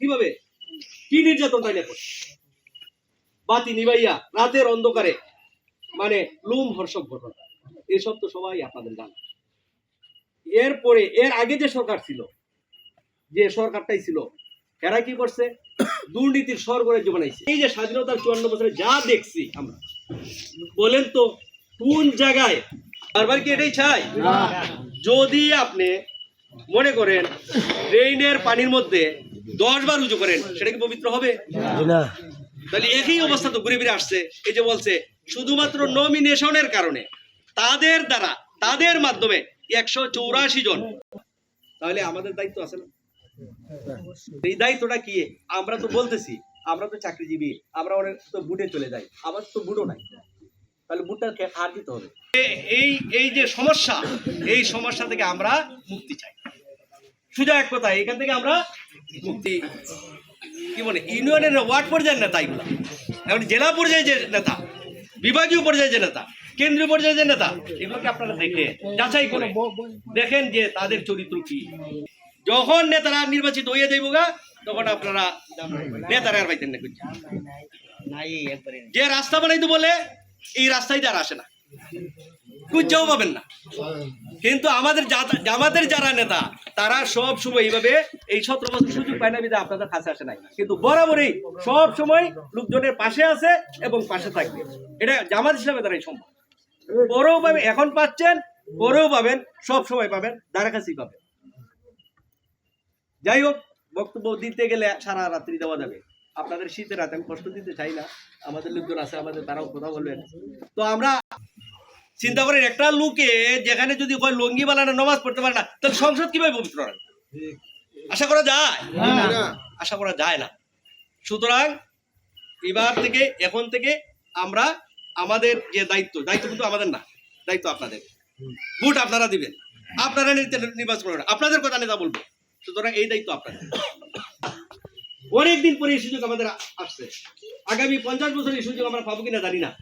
কীভাবে কি নির্যাতনটা দেখো বাতি নিবাইয়া রাতের অন্ধকারে মানে লুম হর্ষক ঘটনা। এসব তো সবাই আপনাদের জানা। এরপরে এর আগে যে সরকার ছিল যে সরকারটাই ছিল এরা কি করছে? দুর্নীতির স্বর্গরাজ্য বানাইছে এই যে স্বাধীনতার চুয়ান্ন বছরে যা দেখছি আমরা বলেন তো কোন জায়গায়? বারবার কি এটাই চাই? যদি আপনি মনে করেন ড্রেনের পানির মধ্যে দশ বার উঁচু করেন সেটা কি পবিত্র হবে? তাহলে একই অবস্থা তো ঘুরে ফিরে আসছে। এই যে বলছে শুধুমাত্র নমিনেশনের কারণে তাদের দ্বারা তাদের মাধ্যমে একশো চৌরাশি জন। তাহলে আমাদের দায়িত্ব আছে না? এই দায়িত্বটা কি? আমরা তো বলতেছি আমরা তো চাকরিজীবী আমরা অনেক তো বুটে চলে যাই আবার তো বুটও নাই। তাহলে বুটটাকে আর দিতে হবে। এই এই যে সমস্যা এই সমস্যা থেকে আমরা মুক্তি চাই। সুজা এক কথা এখান থেকে আমরা মুক্তি। কি বলে, ইউনিয়নের ওয়ার্ড পর্যায়ের নেতা এগুলা। এখন জেলা পর্যায়ে যে নেতা, বিভাগীয় পর্যায়ে যে নেতা, কেন্দ্রীয় পর্যায়ে যে নেতা এগুলোকে আপনারা দেখে যাচাই করে দেখেন যে তাদের চরিত্র কি। যখন নেতারা নির্বাচিত হয়ে যাইব গা, তখন আপনারা নেতারা আর পাইতেন না। যে রাস্তা বানাইতে বলে, এই রাস্তায় যারা আসে না। কুচাও পাবেন না। কিন্তু আমাদের জামাতের যারা নেতা, তারা সব সময় এইভাবে এই সতেরো বছর সুযোগ পায় না আপনাদের কাছে আসে নাই। কিন্তু বরাবরই সব সময় লোকজনের পাশে আছে এবং পাশে থাকবে। এটা জামাত হিসাবে তারাই সম্ভব। পরেও পাবেন, এখন পাচ্ছেন পরেও পাবেন, সব সময় পাবেন, দ্বারা কাছেই পাবেন। যাই হোক, বক্তব্য দিতে গেলে সারা রাত্রি দেওয়া যাবে। আপনাদের শীতের রাতে আমি কষ্ট দিতে চাই না। আমাদের লোকজন আছে, আমাদের তারাও কথা বলবেন। তো আমরা চিন্তা করেন একটা লোকে যেখানে যদি কয় লঙ্গি বানানো নমাজ পড়তে পারে না তাহলে সংসদ কীভাবে পবিত্র রাখবে আশা করা যায়? আশা করা যায় না। সুতরাং এবার থেকে এখন থেকে আমরা আমাদের যে দায়িত্ব দায়িত্ব কিন্তু আমাদের না দায়িত্ব আপনাদের। ভোট আপনারা দিবেন। আপনারা নির্বাচন- করবেন আপনাদের কথা নেতা বলব। সুতরাং এই দায়িত্ব আপনাদের। অনেকদিন পরে এই সুযোগ আমাদের আসছে। আগামী পঞ্চাশ বছর এই সুযোগ আমরা পাবো কিনা জানি না।